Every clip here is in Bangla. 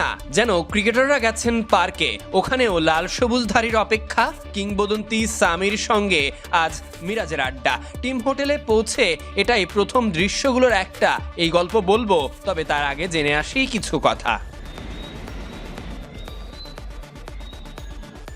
না, যেন ক্রিকেটাররা গেছেন পার্কে। ওখানেও লাল সবুজধারীর অপেক্ষা, কিংবদন্তি সামির সঙ্গে আজ মিরাজের আড্ডা। টিম হোটেলে পৌঁছে এটাই প্রথম দৃশ্যগুলোর একটা। এই গল্প বলব, তবে তার আগে জেনে আসি কিছু কথা।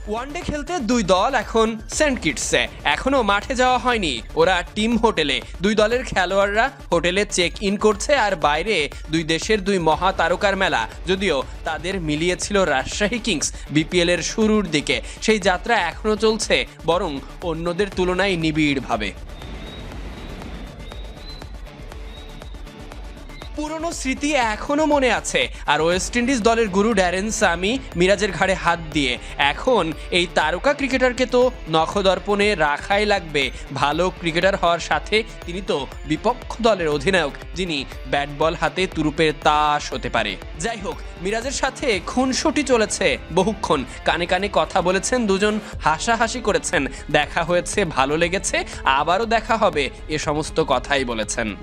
ওয়ানডে খেলতে দুই দল এখন সেন্ট কিটসে। এখনও মাঠে যাওয়া হয়নি। ওরা টিম হোটেলে। দুই দলের খেলোয়াড়রা হোটেলে চেক ইন করছে আর বাইরে দুই দেশের দুই মহা তারকার মেলা। যদিও তাদের মিলিয়েছিল রাজশাহী কিংস বিপিএল এর শুরুর দিকে। সেই যাত্রা এখনও চলছে, বরং অন্যদের তুলনায় নিবিড়ভাবে। পুরনো স্মৃতি এখনও মনে আছে। আর ওয়েস্ট ইন্ডিজ দলের গুরু ড্যারেন সামি মিরাজের ঘাড়ে হাত দিয়ে। এখন এই তারকা ক্রিকেটারকে তো নখদর্পণে রাখাই লাগবে। ভালো ক্রিকেটার হওয়ার সাথে তিনি তো বিপক্ষ দলের অধিনায়ক, যিনি ব্যাট বল হাতে তুরুপের তাস হতে পারে। যাই হোক, মিরাজের সাথে খুনসুটি চলেছে বহুক্ষণ। কানে কানে কথা বলেছেন দুজন, হাসাহাসি করেছেন। দেখা হয়েছে, ভালো লেগেছে, আবারও দেখা হবে, এ সমস্ত কথাই বলেছেন।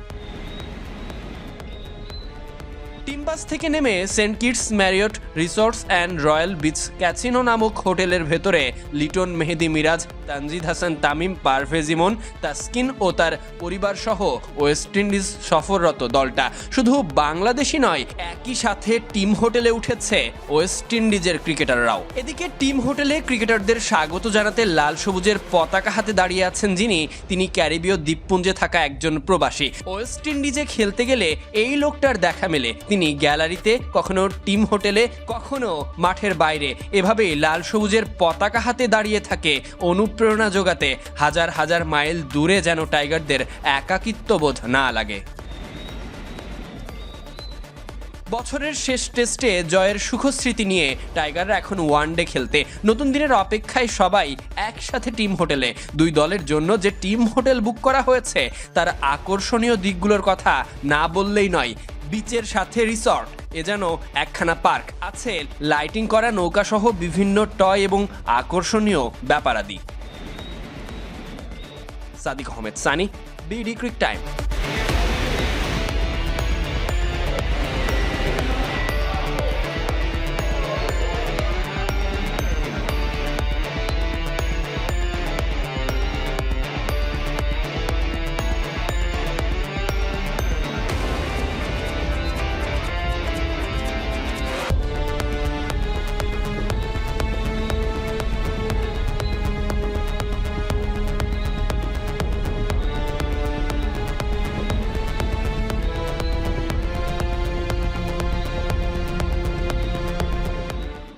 team টিমবাস থেকে নেমে Saint Kitts, Marriott Resorts and Royal Beach Casino নামক হোটেলের ভেতরে লিটন মেহেদি মিরাজ, তানজিদ হাসান তামিম, পারভেজ ইমন, তাসকিন ও তার পরিবার সহ ওয়েস্ট ইন্ডিজ সফররত দলটা। শুধু বাংলাদেশি নয়, একই সাথে টিম হোটেলে উঠেছে ওয়েস্ট ইন্ডিজের ক্রিকেটাররাও। এদিকে টিম হোটেলে ক্রিকেটারদের স্বাগত জানাতে লাল সবুজের পতাকা হাতে দাঁড়িয়ে আছেন যিনি, তিনি ক্যারিবীয় দ্বীপপুঞ্জে থাকা একজন প্রবাসী। ওয়েস্ট ইন্ডিজে খেলতে গেলে এই লোকটার দেখা মেলে। তিনি গ্যালারিতে, কখনো টিম হোটেলে, কখনো মাঠের বাইরে। এভাবেই লাল সবুজের পতাকা হাতে দাঁড়িয়ে থাকে অনুপ্রেরণা যোগাতে। হাজার হাজার মাইল দূরে যেন টাইগারদের একাকিত্ববোধ না লাগে। বছরের শেষ টেস্টে জয়ের সুখস্মৃতি নিয়ে টাইগাররা এখন ওয়ানডে খেলতে। নতুন দিনের অপেক্ষায় সবাই একসাথে টিম হোটেলে। দুই দলের জন্য যে টিম হোটেল বুক করা হয়েছে, তার আকর্ষণীয় দিকগুলোর কথা না বললেই নয় বিচের সাথে রিসর্ট। এ যেন একখানা পার্ক। আছে লাইটিং করা নৌকা সহ বিভিন্ন টয় এবং আকর্ষণীয় ব্যাপারাদি। Sadiq Ahmed Sunny BD cric time.